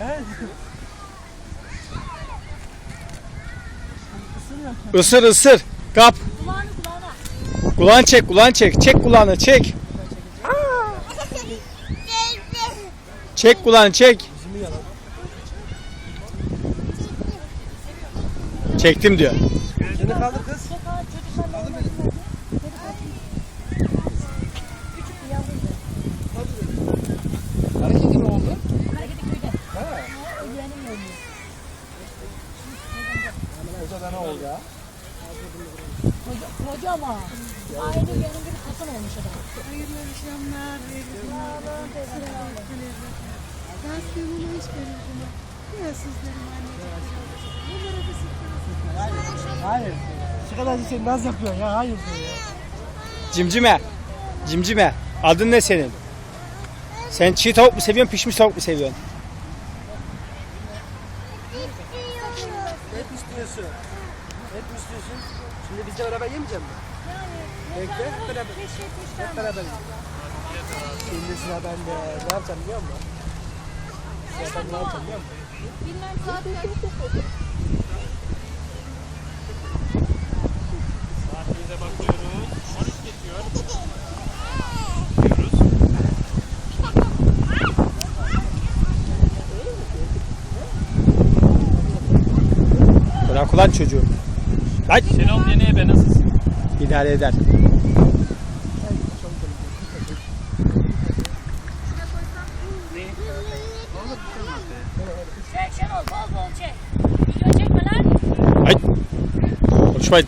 Evet. Isır ısır. Kap. Kulağını çek, kulağını çek. Çek kulağını, çek. çek kulağını, çek. Çektim diyor. Seni kaldır kız. O da ne oldu ya? Koca, koca ama. Aynı benim gibi kasın olmuş adam. Hayırlı akşamlar. Gazetenin hoş geldin. Ya sizlerim anneciğim. Bunlara da sıkıntı. Hayır. Şu kadar sen naz yapıyorsun ya. Hayır. Cimcime. Cimcime. Adın ne senin? Sen çiğ tavuk mu seviyorsun, pişmiş tavuk mu seviyorsun? Hep istiyorsun. Hep istiyorsun. Şimdi bizle beraber yemeyecek misin? Bekle. Hep beraber. Hep beraber yiyelim. Şimdi sıra bende. Ne yapacağım biliyor musun? Sıra ben ne yapacağım biliyor musun? Bilmem saat kaç. Bırak ulan çocuğu. Kaç. Şenol Deneye be nasılsın? İdare eder. Çek Şenol bol bol çek. Video çekme lan. Ay. Konuşmayın.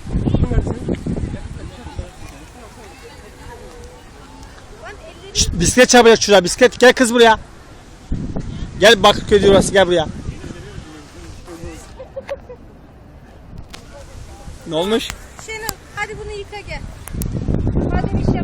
Şşt, bisiklet çarpacak şuraya bisiklet. Gel kız buraya. Gel Bakırköy orası gel buraya. Ne olmuş? Şenol hadi bunu yıka gel. Hadi iş